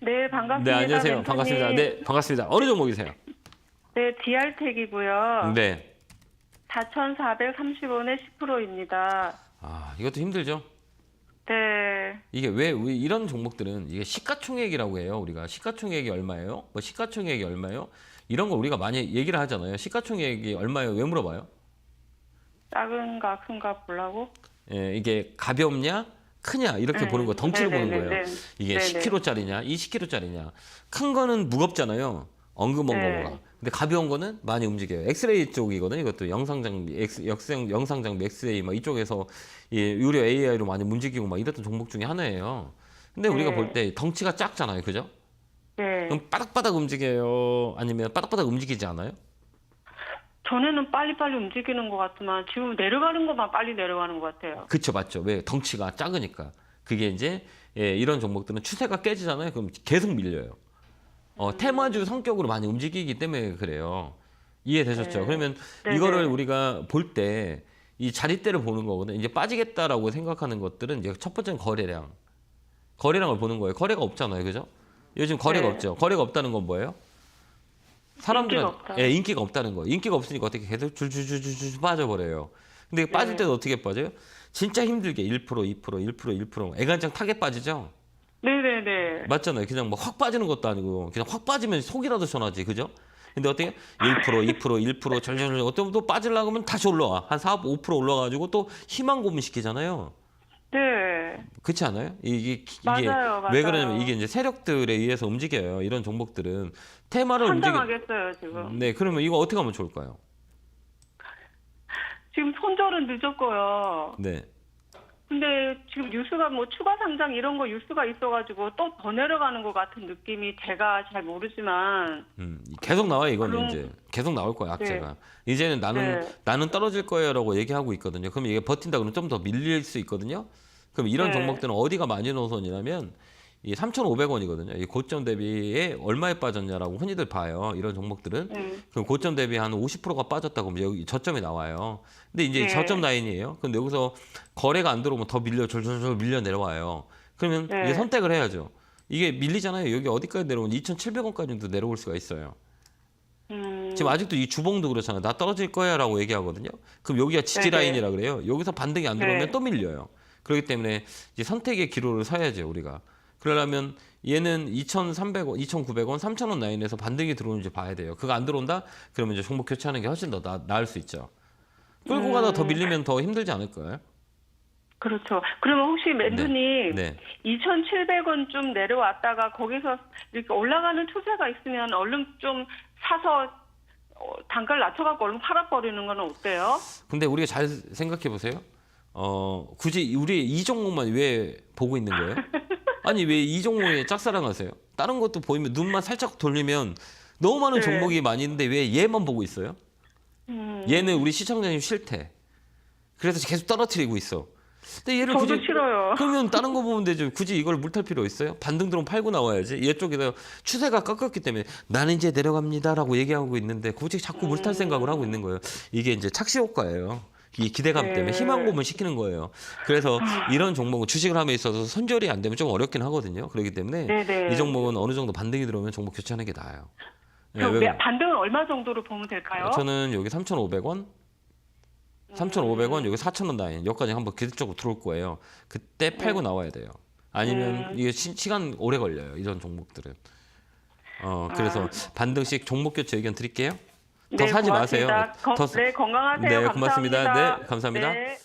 네, 반갑습니다. 네, 안녕하세요. 멘토님. 반갑습니다. 네, 반갑습니다. 어느 종목이세요? 네, DR택이고요. 네. 4,430원에 10%입니다. 아, 이것도 힘들죠? 네. 이게 왜, 왜 이런 종목들은 이게 시가총액이라고 해요. 우리가 시가총액이 얼마예요? 뭐 시가총액이 얼마예요? 이런 거 우리가 많이 얘기를 하잖아요. 시가총액이 얼마예요? 왜 물어봐요? 작은가 큰가 보려고? 예, 이게 가볍냐? 크냐? 이렇게 네. 보는 거, 덩치를 보는 네네네. 거예요. 네. 이게 네네. 10kg짜리냐, 20kg짜리냐. 큰 거는 무겁잖아요. 언급 네. 근데 가벼운 거는 많이 움직여요. 엑스레이 쪽이거든요. 이것도 영상 장비, 엑스, 역생, 영상 장비, 엑스레이 막 이쪽에서 이 유료 AI로 많이 움직이고 막 이랬던 종목 중에 하나예요. 근데 우리가 네. 볼때 덩치가 작잖아요. 그죠? 네. 그럼 바닥바닥 움직여요? 아니면 바닥바닥 움직이지 않아요? 전에는 빨리빨리 움직이는 것 같지만 지금 내려가는 것만 빨리 내려가는 것 같아요. 그쵸, 맞죠. 왜? 덩치가 작으니까. 그게 이제, 예, 이런 종목들은 추세가 깨지잖아요. 그럼 계속 밀려요. 어, 테마주 성격으로 많이 움직이기 때문에 그래요. 이해되셨죠? 네. 그러면 네네. 이거를 우리가 볼 때 이 자리대를 보는 거거든요. 이제 빠지겠다라고 생각하는 것들은 이제 첫 번째는 거래량. 거래량을 보는 거예요. 거래가 없잖아요. 그죠? 요즘 거래가 네. 없죠. 거래가 없다는 건 뭐예요? 사람들은 인기가 없다. 예, 인기가 없다는 거예요. 인기가 없으니까 어떻게 계속 줄줄줄줄 빠져버려요. 근데 빠질 네. 때도 어떻게 빠져요? 진짜 힘들게 1% 2% 1% 1% 애간장 타게 빠지죠? 네네네. 맞잖아요. 그냥 뭐확 빠지는 것도 아니고 그냥 확 빠지면 속이라도 전하지, 그죠? 근데 어떻게 1% 2% 1% 절절절 어떤 또 빠지려고 하면 다시 올라와 한 4, 5% 올라가지고 또 희망 고문 시키잖아요. 네. 그렇지 않아요? 이게 이게 맞아요, 왜 맞아요. 그러냐면 이게 이제 세력들에 의해서 움직여요. 이런 종목들은 테마를 움직이. 환장하겠어요, 지금. 네, 그러면 이거 어떻게 하면 좋을까요? 지금 손절은 늦었고요. 네. 근데 지금 뉴스가 뭐 추가 상장 이런 거 뉴스가 있어가지고 또 더 내려가는 것 같은 느낌이 제가 잘 모르지만 음, 계속 나와요 이거는 그럼- 이제 계속 나올 거야 악재가 이제는 나는 네. 나는 떨어질 거예요라고 얘기하고 있거든요. 그럼 이게 버틴다 그러면 좀 더 밀릴 수 있거든요. 그럼 이런 네. 종목들은 어디가 마지노선이냐면 이 3,500원이거든요. 이 고점 대비에 얼마에 빠졌냐라고 흔히들 봐요. 이런 종목들은 음, 그럼 고점 대비 한 50%가 빠졌다고 하면 여기 저점이 나와요. 근데 이제 네. 저점 라인이에요. 근데 여기서 거래가 안 들어오면 더 밀려 졸졸졸 밀려 내려와요. 그러면 네. 이제 선택을 해야죠. 이게 밀리잖아요. 여기 어디까지 내려오면 2,700원까지도 내려올 수가 있어요. 음, 지금 아직도 이 주봉도 그렇잖아요. 나 떨어질 거야라고 얘기하거든요. 그럼 여기가 지지 네네. 라인이라 그래요. 여기서 반등이 안 들어오면 네. 또 밀려요. 그렇기 때문에 이제 선택의 기로를 서야죠 우리가. 그러려면 얘는 2,300원, 2,900원, 3,000원 라인에서 반등이 들어오는지 봐야 돼요. 그거 안 들어온다? 그러면 이제 종목 교체하는 게 훨씬 더 나, 나을 수 있죠. 끌고 음. 가다 더 밀리면 더 힘들지 않을까요? 그렇죠. 그러면 혹시 멘토님 네. 2,700원 좀 내려왔다가 거기서 이렇게 올라가는 추세가 있으면 얼른 좀 사서 어, 단가를 낮춰갖고 얼른 팔아버리는 건 어때요? 근데 우리가 잘 생각해 보세요. 어, 굳이 우리 이 종목만 왜 보고 있는 거예요? 아니 왜 이 종목에 짝사랑하세요? 다른 것도 보이면 눈만 살짝 돌리면 너무 많은 네. 종목이 많이 있는데 왜 얘만 보고 있어요? 음, 얘는 우리 시청자님 싫대. 그래서 계속 떨어뜨리고 있어. 근데 얘를 굳이 싫어요. 그러면 다른 거 보면 되죠. 굳이 이걸 물탈 필요 있어요? 반등 들어오면 팔고 나와야지. 얘 쪽에서 추세가 꺾였기 때문에 나는 이제 내려갑니다라고 얘기하고 있는데 굳이 자꾸 물탈 생각을 하고 있는 거예요. 이게 이제 착시 효과예요. 이 기대감 네. 때문에 희망 고문 시키는 거예요. 그래서 이런 종목은 주식을 함에 있어서 손절이 안 되면 좀 어렵긴 하거든요. 그렇기 때문에 네네. 이 종목은 어느 정도 반등이 들어오면 종목 교체하는 게 나아요. 네, 왜 매- 그래? 반등은 얼마 정도로 보면 될까요? 저는 여기 3,500원, 3,500원, 여기 4,000원 라인 여기까지 한번 기술적으로 들어올 거예요. 그때 팔고 나와야 돼요. 아니면 음. 이게 시, 간 오래 걸려요. 이런 종목들은. 어 그래서 반등씩 종목 교체 의견 드릴게요. 더 네, 사지 고맙습니다. 마세요. 건- 더- 네, 건강하세요. 네, 감사합니다. 고맙습니다. 네, 감사합니다. 네.